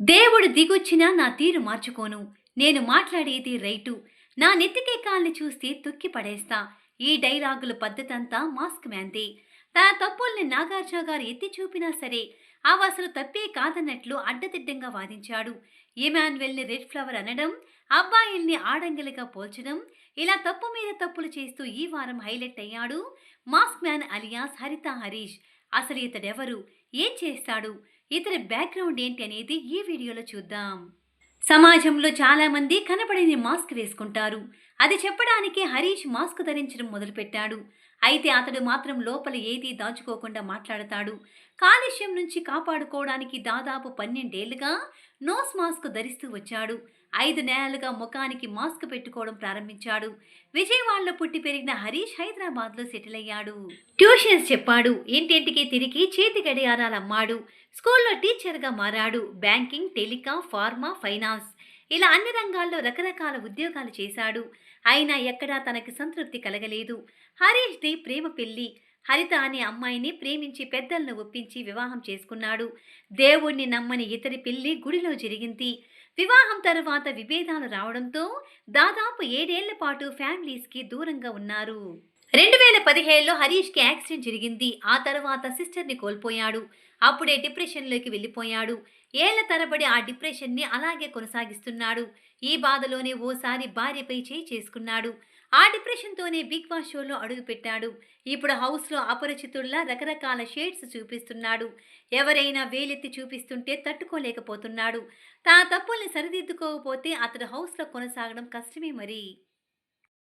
దేవుడు దిగొచ్చినా నా తీరు మార్చుకోను. నేను మాట్లాడేది రైటు. నా నెత్తికే కాల్ని చూస్తే తొక్కి పడేస్తా. ఈ డైలాగుల పద్ధతంతా మాస్క్ మ్యాన్దే. తన తప్పుల్ని నాగార్జున గారు ఎత్తి చూపినా సరే అవి అసలు తప్పే కాదన్నట్లు అడ్డదిడ్డంగా వాదించాడు. ఇమాన్యువల్ని రెడ్ ఫ్లవర్ అనడం అబ్బాయిల్ని ఆడంగిలిగా పోల్చడం ఇలా తప్పు మీద తప్పులు చేస్తూ ఈ వారం హైలైట్ అయ్యాడు mask man alias Haritha Harish. అసలు ఇతడెవరు? ఏం చేస్తాడు? ఇతని బ్యాక్గ్రౌండ్ ఏంటి అనేది ఈ వీడియోలో చూద్దాం. సమాజంలో చాలామంది కనపడని మాస్క్ వేసుకుంటారు. అది చెప్పడానికి హరీష్ మాస్క్ ధరించడం మొదలుపెట్టాడు. అయితే అతడు మాత్రం లోపల ఏదీ దాచుకోకుండా మాట్లాడతాడు. కాలుష్యం నుంచి కాపాడుకోవడానికి దాదాపు పన్నెండేళ్ళుగా నోస్ మాస్క్ ధరిస్తూ వచ్చాడు. ఐదు నెలలుగా ముఖానికి మాస్క్ పెట్టుకోవడం ప్రారంభించాడు. విజయవాడలో పుట్టి పెరిగిన హరీష్ హైదరాబాద్లో సెటిల్ అయ్యాడు. ట్యూషన్స్ చెప్పాడు. ఇంటింటికి తిరిగి చేతి గడియారాలు అమ్మాడు. స్కూల్లో టీచర్గా మారాడు. బ్యాంకింగ్ టెలికాం ఫార్మా ఫైనాన్స్ ఇలా అన్ని రంగాల్లో రకరకాల ఉద్యోగాలు చేశాడు. అయినా ఎక్కడా తనకి సంతృప్తి కలగలేదు. హరీష్ది ప్రేమ పెళ్ళి హరిత అనే అమ్మాయిని ప్రేమించి పెద్దలను ఒప్పించి వివాహం చేసుకున్నాడు. దేవుణ్ణి నమ్మని ఇతరి పెళ్ళి గుడిలో జరిగింది. వివాహం తరువాత విభేదాలు రావడంతో దాదాపు ఏడేళ్ళ పాటు ఫ్యామిలీస్కి దూరంగా ఉన్నారు. రెండు వేల పదిహేడులో హరీష్కి యాక్సిడెంట్ జరిగింది. ఆ తర్వాత సిస్టర్ని కోల్పోయాడు. అప్పుడే డిప్రెషన్లోకి వెళ్ళిపోయాడు. ఏళ్ళ తరబడి ఆ డిప్రెషన్ని అలాగే కొనసాగిస్తున్నాడు. ఈ బాధలోనే ఓసారి భార్యపై చేయి చేసుకున్నాడు. ఆ డిప్రెషన్తోనే బిగ్ బాస్ షోలో అడుగుపెట్టాడు. ఇప్పుడు హౌస్లో అపరిచితుల్లా రకరకాల షేడ్స్ చూపిస్తున్నాడు. ఎవరైనా వేలెత్తి చూపిస్తుంటే తట్టుకోలేకపోతున్నాడు. తన తప్పుల్ని సరిదిద్దుకోకపోతే అతడు హౌస్లో కొనసాగడం కష్టమే మరి.